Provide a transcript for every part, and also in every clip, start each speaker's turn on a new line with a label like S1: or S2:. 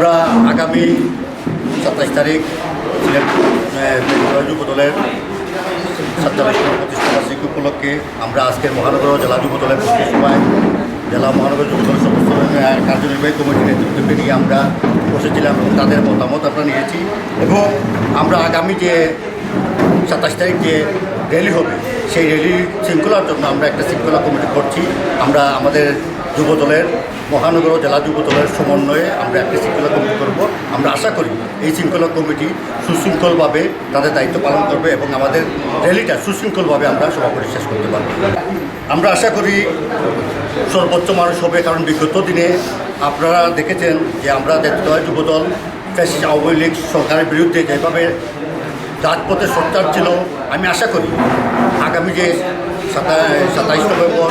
S1: আমরা আগামী সাতাশ তারিখ সিলেট আহ, যুব দলের সাতচল্লিশ প্রতিষ্ঠা বার্ষিকী উপলক্ষে আমরা আজকের মহানগর জেলা যুব দলের জেলা মহানগর যুব দলের সমস্ত কার্যনির্বাহী কমিটির নেতৃত্বকে নিয়ে আমরা বসেছিলাম এবং তাদের মতামত আমরা নিয়েছি। এবং আমরা আগামী যে সাতাশ তারিখ যে র্যালি হবে। সেই র্যালি শৃঙ্খলার জন্য আমরা একটা শৃঙ্খলা কমিটি করছি। আমরা আমাদের যুব দলের মহানগর জেলা যুব দলের সমন্বয়ে আমরা একটা শৃঙ্খলা কমিটি করব। আমরা আশা করি এই শৃঙ্খলা কমিটি সুশৃঙ্খলভাবে তাদের দায়িত্ব পালন করবে এবং আমাদের র্যালিটা সুশৃঙ্খলভাবে আমরা সভাপতি শেষ করতে পারব। আমরা আশা করি সর্বোচ্চ মানুষ হবে, কারণ বিগত দিনে আপনারা দেখেছেন যে আমরা দেশদয় যুবদল, ফ্যাসিস্ট আওয়ামী লীগ সরকারের বিরুদ্ধে যেভাবে রাজপথে সোচ্চার ছিল, আমি আশা করি আগামী যে সাতাইশ নভেম্বর,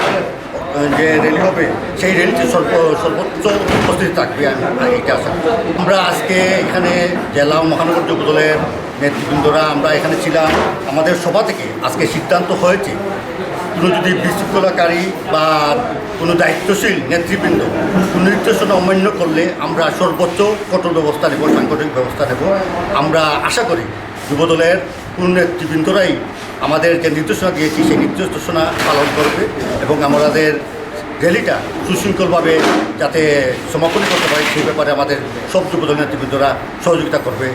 S1: যে র্যালি হবে, সেই র্যালিতে সর্ব সর্বোচ্চ উপস্থিত থাকবে আমি আমি এটা আশা করি। আমরা আজকে এখানে জেলা মহানগর যুব দলের নেতৃবৃন্দরা আমরা এখানে ছিলাম। আমাদের সভা থেকে আজকে সিদ্ধান্ত হয়েছে, কোনো যদি বিশৃঙ্খলাকারী বা কোনো দায়িত্বশীল নেতৃবৃন্দ কোনো নির্দেশনা অমান্য করলে আমরা সর্বোচ্চ কঠোর ব্যবস্থা নেব, সাংগঠনিক ব্যবস্থা নেব। আমরা আশা করি যুবদলের নেতৃবৃন্দরাই আমাদের যে নির্দেশনা দিয়েছি, সেই নির্দেশনা পালন করবে এবং আমাদের র্যালিটা সুশৃঙ্খলভাবে যাতে সমাপনী করতে পারে, সেই ব্যাপারে আমাদের সব যুবদল নেতৃবৃন্দরা সহযোগিতা করবে।